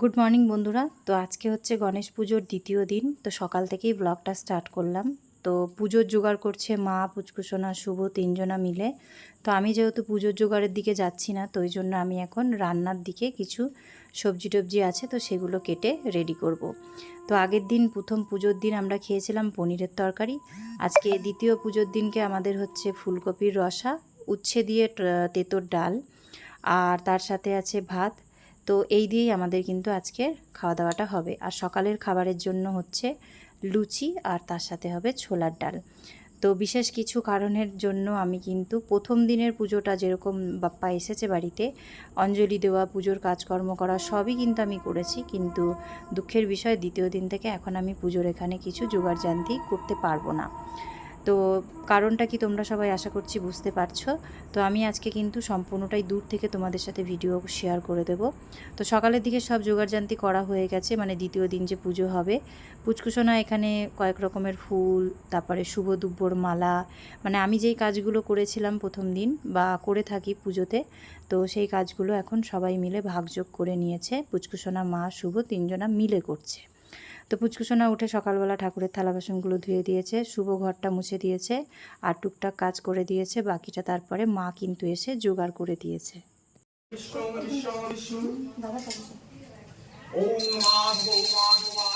Good morning বন্ধুরা। তো আজকে হচ্ছে গণেশ পুজোর দ্বিতীয় দিন। তো সকাল থেকেই ব্লগটা স্টার্ট করলাম। তো পুজোর জোগাড় করছে মা পুচকুসোনা শুভ তিনজনা মিলে। তো আমি যেহেতু পুজোর জোগাড়ের দিকে যাচ্ছি না, তো ওই জন্য আমি এখন রান্নার দিকে কিছু সবজি টবজি আছে, তো সেগুলো কেটে রেডি করব। তো আগের দিন প্রথম পুজোর দিন আমরা খেয়েছিলাম পনিরের তরকারি। আজকে দ্বিতীয় পুজোর দিনকে আমাদের হচ্ছে ফুলকপির রসা, উচ্ছে দিয়ে তেঁতোর ডাল। আর তার সাথে আছে ভাত। তো এই দিয়েই আমাদের কিন্তু আজকে খাওয়া দাওয়াটা হবে। আর সকালের খাবারের জন্য হচ্ছে লুচি আর তার সাথে হবে ছোলার ডাল। তো বিশেষ কিছু কারণের জন্য আমি কিন্তু প্রথম দিনের পুজোটা যেরকম বাপ্পা এসেছে বাড়িতে, অঞ্জলি দেওয়া, পুজোর কাজকর্ম করা সবই কিন্তু আমি করেছি। কিন্তু দুঃখের বিষয়, দ্বিতীয় দিন থেকে এখন আমি পুজোর এখানে কিছু জোগাড় জান্তি করতে পারব না। তো কারণটা কি তোমরা সবাই আশা করছি বুঝতে পারছ? তো আমি আজকে কিন্তু সম্পূর্ণটাই দূর থেকে তোমাদের সাথে ভিডিও শেয়ার করে দেব। তো সকালের দিকে সব জোগাড়জান্তি করা হয়ে গেছে মানে দ্বিতীয় দিন যে পুজো হবে। পুচকুসোনা এখানে কয়েক রকমের ফুল, তারপরে শুভ দুব্বর মালা মানে আমি যেই কাজগুলো করেছিলাম প্রথম দিন বা করে থাকি পুজোতে, তো সেই কাজগুলো এখন সবাই মিলে ভাগযোগ করে নিয়েছে। পুচকুসোনা, মা, শুভ তিনজনা মিলে করছে। তো পুচকুসোনা উঠে সকালবেলা ঠাকুরের থালা বাসনগুলো ধুয়ে দিয়েছে শুভ ঘরটা মুছে দিয়েছে আর টুকটাক কাজ করে দিয়েছে বাকিটা তারপরে মা কিন্তু এসে জোগাড় করে দিয়েছে। ওম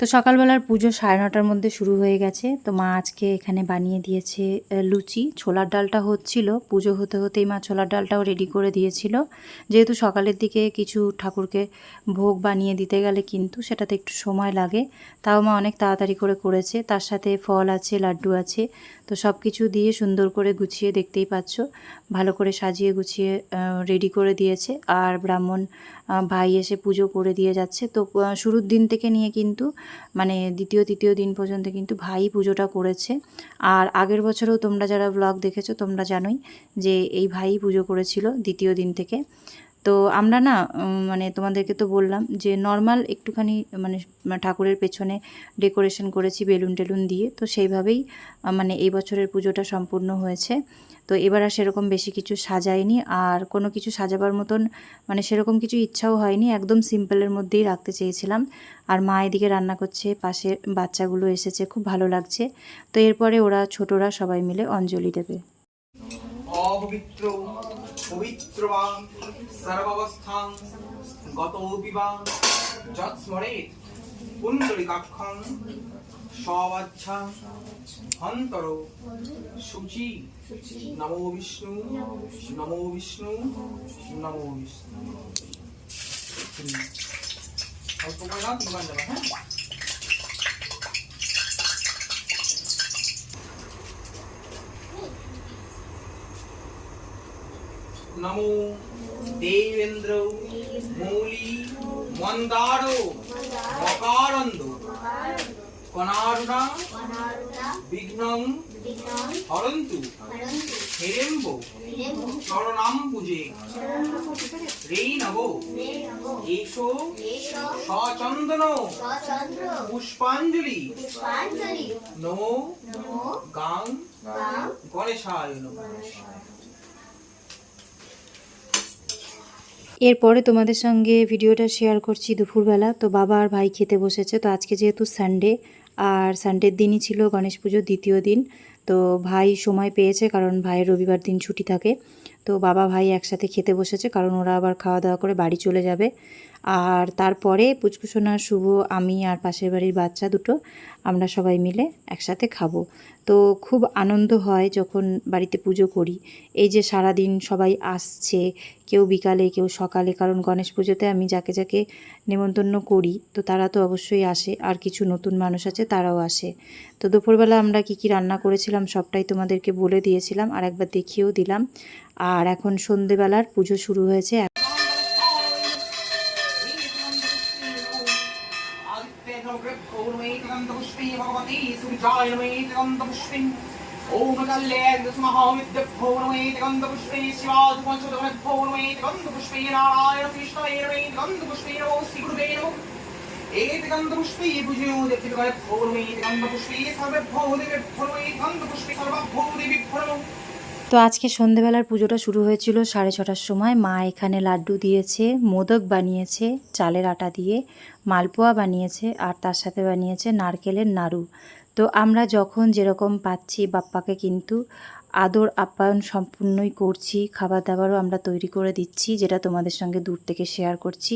তো সকালবেলার পুজো সাড়ে নটার মধ্যে শুরু হয়ে গেছে। তো মা আজকে এখানে বানিয়ে দিয়েছে লুচি। ছোলার ডালটা হচ্ছিল, পুজো হতে হতেই মা ছোলার ডালটাও রেডি করে দিয়েছিল। যেহেতু সকালের দিকে কিছু ঠাকুরকে ভোগ বানিয়ে দিতে গেলে কিন্তু সেটাতে একটু সময় লাগে, তাও মা অনেক তাড়াতাড়ি করে করেছে। তার সাথে ফল আছে, লাড্ডু আছে, তো সব কিছু দিয়ে সুন্দর করে গুছিয়ে দেখতেই পাচ্ছ। ভালো করে সাজিয়ে গুছিয়ে রেডি করে দিয়েছে। আর ব্রাহ্মণ ভাই এসে পুজো করে দিয়ে যাচ্ছে। তো শুরুর দিন থেকে নিয়ে কিন্তু মানে দ্বিতীয়, তৃতীয় দিন পর্যন্ত কিন্তু ভাই পুজোটা করেছে। আর আগের বছরেও তোমরা যারা ব্লগ দেখেছ, তোমরা জানোই যে এই ভাই পুজো করেছিল দ্বিতীয় দিন থেকে। তো আমরা না মানে তোমাদেরকে তো বললাম যে নর্মাল একটুখানি মানে ঠাকুরের পেছনে ডেকোরেশন করেছি বেলুন টেলুন দিয়ে। তো সেইভাবেই মানে এই বছরের পুজোটা সম্পূর্ণ হয়েছে। তো এবার আর সেরকম বেশি কিছু সাজাইনি আর কোনো কিছু সাজাবার মতন মানে সেরকম কিছু ইচ্ছাও হয়নি, একদম সিম্পলের মধ্যেই রাখতে চেয়েছিলাম। আর মা এদিকে রান্না করছে, পাশে বাচ্চাগুলো এসেছে, খুব ভালো লাগছে। তো এরপরে ওরা, ছোটরা সবাই মিলে অঞ্জলি দেবে। পুণ্ডরিকাক্ষং সবাচ্ছা অন্তর শুচি নমো বিষ্ণু নমো বিষ্ণু নমো বিষ্ণু। হ্যাঁ? নমো দেবেন্দ্র মৌলি মন্দার মকারন্দ। কনারুণা বিঘ্নং হরন্তু হেরেম্ব শরণাম পুজে রেই নব এসো সচন্দন পুষ্পাঞ্জলি নমো গাং গণেশায় এরপরে তোমাদের সঙ্গে ভিডিওটা শেয়ার করছি দুপুরবেলা। তো বাবা আর ভাই খেতে বসেছে। তো আজকে যেহেতু সানডে আর সানডের দিনই ছিল গণেশ পুজো দ্বিতীয় দিন। তো ভাই সময় পেয়েছে কারণ ভাইয়ের রবিবার দিন ছুটি থাকে। তো বাবা ভাই একসাথে খেতে বসেছে কারণ ওরা আবার খাওয়া দাওয়া করে বাড়ি চলে যাবে। আর তারপরে পুচকুসোনা শুভ, আমি আর পাশের বাড়ির বাচ্চা দুটো, আমরা সবাই মিলে একসাথে খাব। তো খুব আনন্দ হয় যখন বাড়িতে পুজো করি। এই যে সারাদিন সবাই আসছে, কেউ বিকালে, কেউ সকালে, কারণ গণেশ পুজোতে আমি যাকে যাকে নেমন্তন্ন করি, তো তারা তো অবশ্যই আসে। আর কিছু নতুন মানুষ আছে, তারাও আসে। তো দুপুরবেলা আমরা কি কি রান্না করেছিলাম সবটাই তোমাদেরকে বলে দিয়েছিলাম, আর একবার দেখিয়েও দিলাম। আর এখন সন্ধেবেলার পুজো শুরু হয়েছে। ভগবতী पुष्पे भगवती सूर्याय नमः गन्धपुष्पे ॐ कल्याणस्महाविद्यभ्यो नमः गन्धपुष्पे शिवाज पञ्चदमभ्यो नमः गन्धपुष्पे नारायण कृष्णवे नमः गन्धपुष्पे नमो श्रीगुरुवे नमः एतगन्धपुष्पे भुजयो देवभ्यो नमः गन्धपुष्पे सर्वभ्यो देवेभ्यो नमः गन्धपुष्पे सर्वभ्यो देवेभ्यो नमः তো আজকে সন্ধেবেলার পুজোটা শুরু হয়েছিল সাড়ে ছটার সময় মা এখানে লাড্ডু দিয়েছে মোদক বানিয়েছে চালের আটা দিয়ে মালপোয়া বানিয়েছে আর তার সাথে বানিয়েছে নারকেলের নাড়ু তো আমরা যখন যেরকম পাচ্ছি বাপ্পাকে কিন্তু আদর আপ্যায়ন সম্পূর্ণই করছি, খাবার দাবারও আমরা তৈরি করে দিচ্ছি, যেটা তোমাদের সঙ্গে দূর থেকে শেয়ার করছি।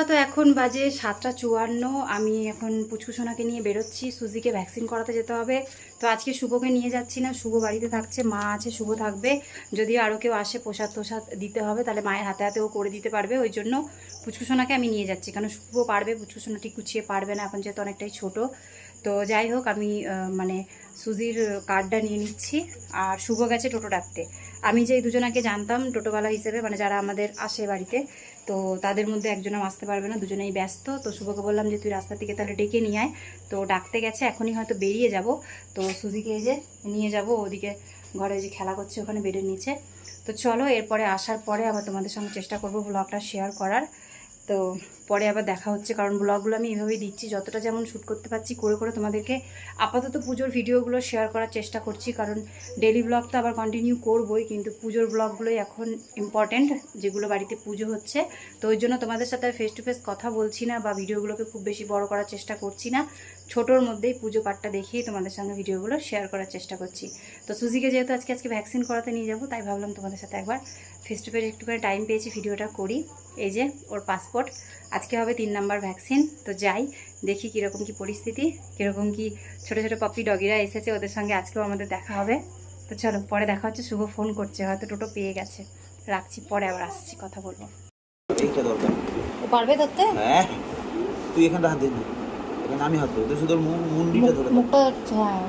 বন্ধুরা, তো এখন বাজে সাতটা চুয়ান্ন। আমি এখন পুচকুসোনাকে নিয়ে বেরোচ্ছি। সুজিকে ভ্যাকসিন করাতে যেতে হবে। তো আজকে শুভকে নিয়ে যাচ্ছি না, শুভ বাড়িতে থাকছে, মা আছে, শুভ থাকবে। যদি আরও কেউ আসে, প্রসাদ তোসাদ দিতে হবে, তাহলে মায়ের হাতে হাতেও করে দিতে পারবে। ওই জন্য পুচকুসোনাকে আমি নিয়ে যাচ্ছি। কারণ শুভ পারবে পুচকুসোনা ঠিক গুছিয়ে পারবে না, এখন যেহেতু অনেকটাই ছোট। তো যাই হোক, আমি মানে সুজির কার্ডটা নিয়ে নিচ্ছি। আর শুভ গেছে টোটো ডাকতে। আমি যে দুজনাকে জানতাম, টোটোওয়ালা হিসেবে মানে যারা আমাদের আসে বাড়িতে তো তাদের মধ্যে একজন আসতে পারবে না, দুজনেই ব্যস্ত। তো শুভকে বললাম যে, তুই রাস্তা থেকে তাহলে ডেকে নিয়ে আয়। তো ডাকতে গেছে, এখনই হয়তো বেরিয়ে যাব। তো সুজিকে এই যে নিয়ে যাব ওদিকে ঘরে যে খেলা করছে ওখানে বেডের নিচে। তো চলো, এরপরে আসার পরে আবার তোমাদের সঙ্গে চেষ্টা করব ব্লগটা শেয়ার করার। তো পরে আবার দেখা হচ্ছে। কারণ ব্লগগুলো আমি এভাবেই দিচ্ছি, যতটা যেমন শ্যুট করতে পারছি করে করে তোমাদেরকে আপাতত পুজোর ভিডিওগুলো শেয়ার করার চেষ্টা করছি। কারণ ডেলি ব্লগ তো আবার কন্টিনিউ করবই, কিন্তু পুজোর ব্লগগুলোই এখন ইম্পর্ট্যান্ট যেগুলো বাড়িতে পুজো হচ্ছে। তো ওই জন্য তোমাদের সাথে ফেস টু ফেস কথা বলছি না বা ভিডিওগুলোকে খুব বেশি বড় করার চেষ্টা করছি না। ছোটোর মধ্যেই পুজো পাঠটা দেখিয়ে তোমাদের সঙ্গে ভিডিওগুলো শেয়ার করার চেষ্টা করছি। তো সুজিকে যেহেতু আজকে আজকে ভ্যাকসিন করাতে নিয়ে যাব, তাই ভাবলাম তোমাদের সাথে একবার ফেস টু ফেস একটুখানি টাইম পেয়েছি, ভিডিওটা করি। এই যে ওর পাসপোর্ট আজকে হবে তিন নাম্বার ভ্যাকসিন। তো যাই দেখি কীরকম কি পরিস্থিতি কীরকম কি ছোটো ছোটো পপি ডগিরা এসেছে ওদের সঙ্গে আজকেও আমাদের দেখা হবে। তো চলো পরে দেখা হচ্ছে শুভ ফোন করছে হয়তো টোটো পেয়ে গেছে। রাখছি পরে আবার আসছি কথা বলব। পারবে ধরতে? হ্যাঁ। তুই এখানটা হাত দিবি এখানে আমি হাত তুই শুধু মুন্ডিটা ধরে হ্যাঁ।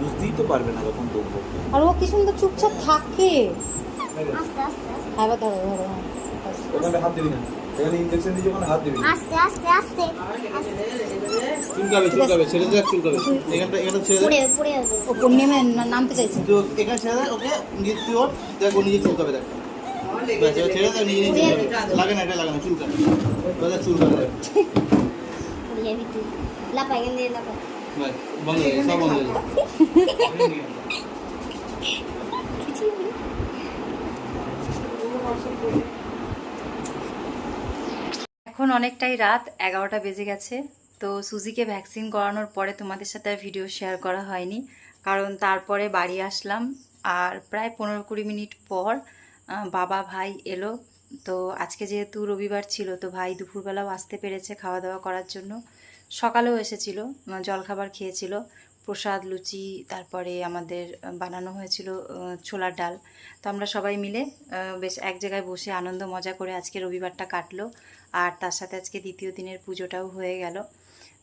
বুঝতেই তো পারবে না যখন দেখব আর ও কি সুন্দর চুপচাপ থাকে। হ্যাঁ, ধরো ধরো ওখানটা হাত দিবি না। এখানে ইনজেকশন দিয়েছে ওখানে হাত দিবি আস্তে আস্তে আস্তে। চুলকাবে চুলকাবে ছেড়ে দেখ চুলকাবে। এখানটা এখানটা ছেড়ে পড়ে পড়ে ও নেমে নামতে চাইছে। ও- এখানে ছেড়ে দেখ ওকে নিজে তুই ওর। দেখ ও নিজে চুলকাবে দেখ। ছেড়ে দেখ নিজে নিজে লাগে না এটা লাগে না চুলকাবে। দেখ চুলকাবে দেখ। তুই। লাপাই গেলে লাপাই বন্ধ হয়ে সব বন্ধ হয়ে এখন অনেকটাই রাত, এগারোটা বেজে গেছে। তো সুজিকে ভ্যাকসিন করানোর পরে তোমাদের সাথে আর ভিডিও শেয়ার করা হয়নি। কারণ তারপরে বাড়ি আসলাম আর প্রায় পনেরো কুড়ি মিনিট পর বাবা, ভাই এলো। তো আজকে যেহেতু রবিবার ছিল, তো ভাই দুপুরবেলাও আসতে পেরেছে খাওয়া দাওয়া করার জন্য। সকালেও এসেছিল জলখাবার খেয়েছিল, প্রসাদ, লুচি, তারপরে আমাদের বানানো হয়েছিল ছোলার ডাল। তো আমরা সবাই মিলে বেশ এক জায়গায় বসে আনন্দ, মজা করে আজকে রবিবারটা কাটলো। আর তার সাথে আজকে দ্বিতীয় দিনের পুজোটাও হয়ে গেল।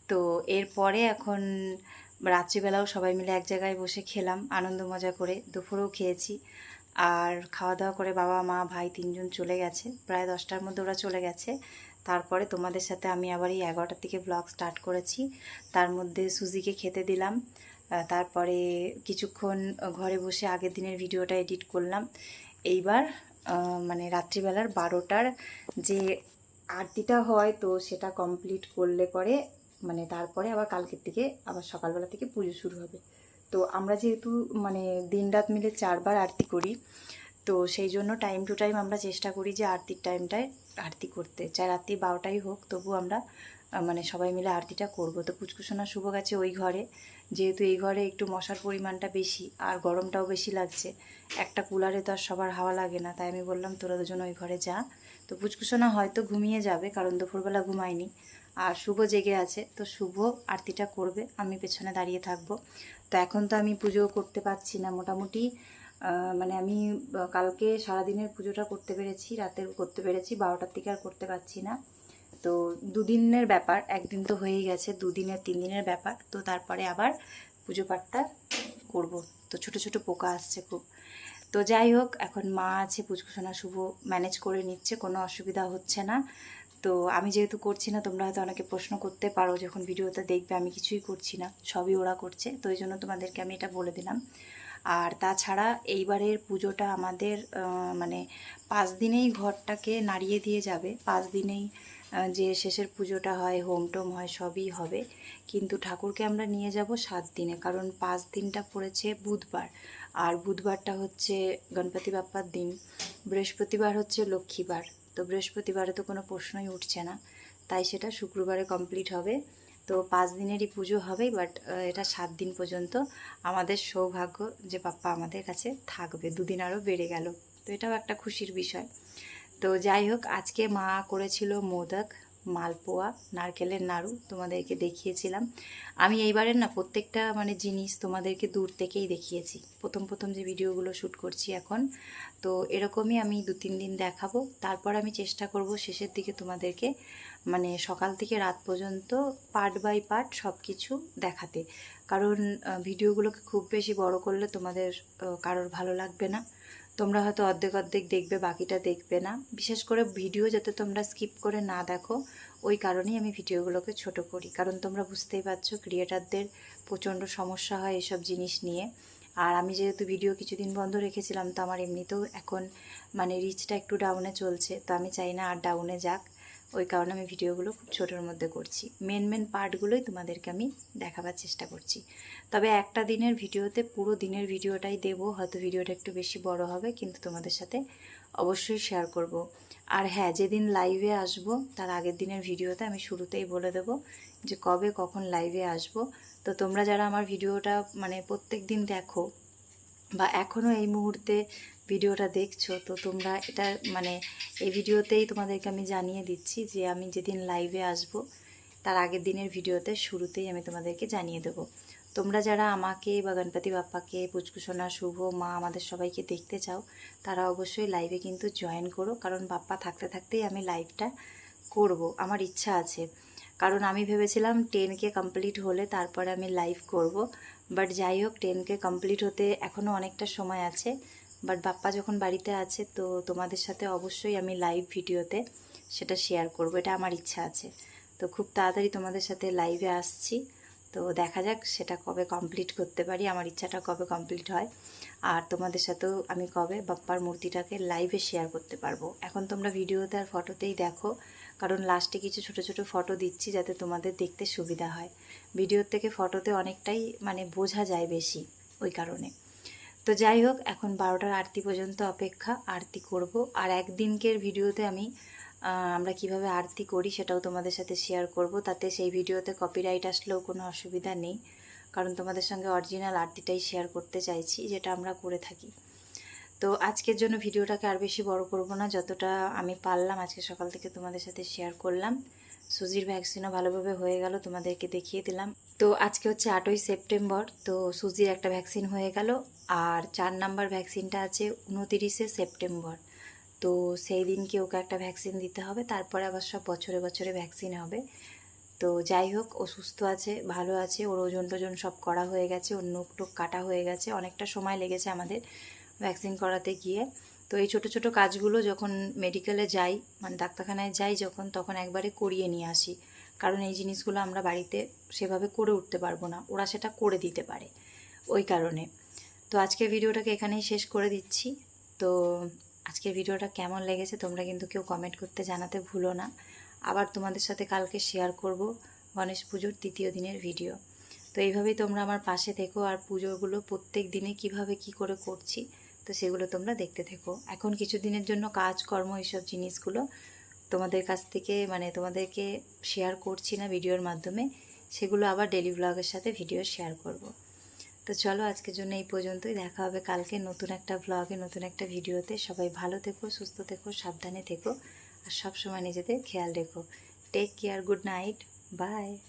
তো এরপরে এখন রাত্রিবেলাও সবাই মিলে এক জায়গায় বসে খেলাম, আনন্দ মজা করে। দুপুরেও খেয়েছি। আর খাওয়া দাওয়া করে বাবা, মা, ভাই তিনজন চলে গেছে। প্রায় দশটার মধ্যে ওরা চলে গেছে। তারপরে তোমাদের সাথে আমি আবার এই এগারোটার থেকে ব্লগ স্টার্ট করেছি। তার মধ্যে সুজিকে খেতে দিলাম। তারপরে কিছুক্ষণ ঘরে বসে আগের দিনের ভিডিওটা এডিট করলাম। এইবার মানে রাত্রিবেলার বারোটার যে আরতিটা হয়, তো সেটা কমপ্লিট করলে পরে মানে তারপরে আবার কালকের থেকে আবার সকালবেলা থেকে পুজো শুরু হবে। তো আমরা যেহেতু মানে দিন রাত মিলে চারবার আরতি করি, তো সেই জন্য টাইম টু টাইম আমরা চেষ্টা করি যে আরতির টাইমটায় আরতি করতে। চাই রাত্রি বারোটাই হোক, তবু আমরা মানে সবাই মিলে আরতিটা করব। তো পুচকুসোনা শুভ গেছে ওই ঘরে। যেহেতু এই ঘরে একটু মশার পরিমাণটা বেশি আর গরমটাও বেশি লাগছে, একটা কুলারে তো আর সবার হাওয়া লাগে না, তাই আমি বললাম তোরা দুজন ওই ঘরে যা। তো পুচকুসোনা হয়তো ঘুমিয়ে যাবে, কারণ দুপুরবেলা ঘুমায়নি। আর শুভ জেগে আছে, তো শুভ আরতিটা করবে, আমি পেছনে দাঁড়িয়ে থাকব। তো এখন তো আমি পুজো করতে পারছি না, মোটামুটি মানে আমি কালকে সারাদিনের পুজোটা করতে পেরেছি, রাতের করতে পেরেছি, বারোটার থেকে আর করতে পারছি না। তো দুদিনের ব্যাপার, একদিন তো হয়েই গেছে, দুদিনের তিন দিনের ব্যাপার, তো তারপরে আবার পুজো পাঠটা করব। তো ছোট ছোট পোকা আসছে খুব। তো যাই হোক, এখন মা আছে, পুচকুসোনা শুভ ম্যানেজ করে নিচ্ছে, কোনো অসুবিধা হচ্ছে না। তো আমি যেহেতু করছি না, তোমরা হয়তো অনেকে প্রশ্ন করতে পারো যখন ভিডিওতে দেখবে আমি কিছুই করছি না, সবই ওরা করছে। তো এই জন্য তোমাদেরকে আমি এটা বলে দিলাম। আর তাছাড়া এইবারের পুজোটা আমাদের মানে পাঁচ দিনেই ঘরটাকে নাড়িয়ে দিয়ে যাবে। পাঁচ দিনেই যে শেষের পুজোটা হয়, হোম টোম হয়, সবই হবে। কিন্তু ঠাকুরকে আমরা নিয়ে যাব সাত দিনে, কারণ পাঁচ দিনটা পড়েছে বুধবার। আর বুধবারটা হচ্ছে গণপতি বাপ্পার দিন। বৃহস্পতিবার হচ্ছে লক্ষ্মীবার। তো বৃহস্পতিবারে তো কোনো প্রশ্নই উঠছে না। তাই সেটা শুক্রবারে কমপ্লিট হবে। তো পাঁচ দিনেরই পুজো হবে, বাট এটা সাত দিন পর্যন্ত আমাদের সৌভাগ্য যে পাপ্পা আমাদের কাছে থাকবে। দুদিন আরও বেড়ে গেল। তো এটাও একটা খুশির বিষয়। তো যাই হোক, আজকে মা করেছিল মোদক। মালপোয়া, নারকেলের নাড়ু তোমাদেরকে দেখিয়েছিলাম। আমি এইবারের না প্রত্যেকটা মানে জিনিস তোমাদেরকে দূর থেকেই দেখিয়েছি। প্রথম প্রথম যে ভিডিওগুলো শ্যুট করছি এখন, তো এরকমই আমি দু, তিন দিন দেখাবো। তারপর আমি চেষ্টা করব শেষের দিকে তোমাদেরকে মানে সকাল থেকে রাত পর্যন্ত পার্ট বাই পার্ট সব কিছু দেখাতে। কারণ ভিডিওগুলোকে খুব বেশি বড় করলে তোমাদের কারোর ভালো লাগবে না। তোমরা হয়তো অর্ধেক অর্ধেক দেখবে, বাকিটা দেখবে না। বিশেষ করে ভিডিও যাতে তোমরা স্কিপ করে না দেখো, ওই কারণেই আমি ভিডিওগুলোকে ছোট করি। কারণ তোমরা বুঝতেই পারছ ক্রিয়েটারদের প্রচণ্ড সমস্যা হয় এসব জিনিস নিয়ে। আর আমি যেহেতু ভিডিও কিছুদিন বন্ধ রেখেছিলাম, তো আমার এমনিতেও এখন মানে রিচটা একটু ডাউনে চলছে। তো আমি চাই না আর ডাউনে যাক। ওই কারণে আমি ভিডিওগুলো খুব ছোটোর মধ্যে করছি। মেন মেন পার্টগুলোই তোমাদেরকে আমি দেখাবার চেষ্টা করছি। তবে একটা দিনের ভিডিওতে পুরো দিনের ভিডিওটাই দেব, হয়তো ভিডিওটা একটু বেশি বড় হবে, কিন্তু তোমাদের সাথে অবশ্যই শেয়ার করব। আর হ্যাঁ যেদিন লাইভে আসব, তার আগের দিনের ভিডিওতে আমি শুরুতেই বলে দেব যে কবে কখন লাইভে আসব। তো তোমরা যারা আমার ভিডিওটা মানে প্রত্যেক দিন দেখো বা এখনও এই মুহূর্তে ভিডিওটা দেখছ, তো তোমরা এটা মানে এই ভিডিওতেই তোমাদেরকে আমি জানিয়ে দিচ্ছি যে আমি যেদিন লাইভে আসব, তার আগের দিনের ভিডিওতে শুরুতেই আমি তোমাদেরকে জানিয়ে দেবো। তোমরা যারা আমাকে বা গণপতি বাপ্পাকে, পুচকুসোনা, শুভ, মা আমাদের সবাইকে দেখতে চাও, তারা অবশ্যই লাইভে কিন্তু জয়েন করো, কারণ বাপ্পা থাকতে থাকতেই আমি লাইভটা করব, আমার ইচ্ছা আছে। কারণ আমি ভেবেছিলাম টেনকে কমপ্লিট হলে তারপরে আমি লাইভ করব বাট যাই হোক টেনকে কমপ্লিট হতে এখনও অনেকটা সময় আছে। বাট বাপ্পা যখন বাড়িতে আছে, তো তোমাদের সাথে অবশ্যই আমি লাইভ ভিডিওতে সেটা শেয়ার করব। এটা আমার ইচ্ছা আছে। তো খুব তাড়াতাড়ি তোমাদের সাথে লাইভে আসছি। তো দেখা যাক সেটা কবে কমপ্লিট করতে পারি। আমার ইচ্ছাটা কবে কমপ্লিট হয়। আর তোমাদের সাথেও আমি কবে বাপ্পার মূর্তিটাকে লাইভে শেয়ার করতে পারব। এখন তোমরা ভিডিওতে আর ফটোতেই দেখো। কারণ লাস্টে কিছু ছোট ছোট ফটো দিচ্ছি যাতে তোমাদের দেখতে সুবিধা হয়। ভিডিওর থেকে ফটোতে অনেকটাই মানে বোঝা যায় বেশি ওই কারণে। তো যাই হোক, এখন বারোটার আরতি পর্যন্ত অপেক্ষা, আরতি করব। আর একদিনকের ভিডিওতে আমি আমরা কীভাবে আরতি করি সেটাও তোমাদের সাথে শেয়ার করব। তাতে সেই ভিডিওতে কপিরাইট আসলেও কোনো অসুবিধা নেই, কারণ তোমাদের সঙ্গে অরিজিনাল আরতিটাই শেয়ার করতে চাইছি, যেটা আমরা করে থাকি। তো আজকের জন্য ভিডিওটাকে আর বেশি বড় করব না, যতটা আমি পারলাম আজকে সকাল থেকে তোমাদের সাথে শেয়ার করলাম। সুজির ভ্যাকসিনও ভালোভাবে হয়ে গেল, তোমাদেরকে দেখিয়ে দিলাম। তো আজকে হচ্ছে আটই সেপ্টেম্বর, তো সুজির একটা ভ্যাকসিন হয়ে গেল। আর চার নাম্বার ভ্যাকসিনটা আছে উনতিরিশে সেপ্টেম্বর। তো সেই দিনকে ওকে একটা ভ্যাকসিন দিতে হবে, তারপরে আবার সব বছরে বছরে ভ্যাকসিন হবে। তো যাই হোক, ও সুস্থ আছে, ভালো আছে, ওর ওজন টোজন সব করা হয়ে গেছে, ওর নখ টোক কাটা হয়ে গেছে, অনেকটা সময় লেগেছে আমাদের ভ্যাকসিন করাতে গিয়ে। তো এই ছোট ছোট কাজগুলো যখন মেডিকেলে যাই মানে ডাক্তারখানায় যাই যখন, তখন একবারে করিয়ে নিয়ে আসি। কারণ এই জিনিসগুলো আমরা বাড়িতে সেভাবে করে উঠতে পারব না, ওরা সেটা করে দিতে পারে। ওই কারণে। তো আজকের ভিডিওটাকে এখানেই শেষ করে দিচ্ছি। তো আজকের ভিডিওটা কেমন লেগেছে তোমরা কিন্তু কেউ কমেন্ট করতে জানাতে ভুলো না। আবার তোমাদের সাথে কালকে শেয়ার করব গণেশ পুজোর তৃতীয় দিনের ভিডিও তো এইভাবেই তোমরা আমার পাশে থেকো আর পুজোগুলো প্রত্যেক দিনে কীভাবে কি করে করছি, তো সেগুলো তোমরা দেখতে থেকো। এখন কিছু দিনের জন্য কাজকর্ম এইসব জিনিসগুলো তোমাদের কাছ থেকে মানে তোমাদেরকে শেয়ার করছি না ভিডিওর মাধ্যমে, সেগুলো আবার ডেলি ব্লগের সাথে ভিডিও শেয়ার করব। তো চলো আজকের জন্য এই পর্যন্তই। দেখা হবে কালকে নতুন একটা ব্লগে নতুন একটা ভিডিওতে সবাই ভালো থেকো, সুস্থ থেকো, সাবধানে থেকো। আর সবসময় নিজেদের খেয়াল রেখো। Take care good night bye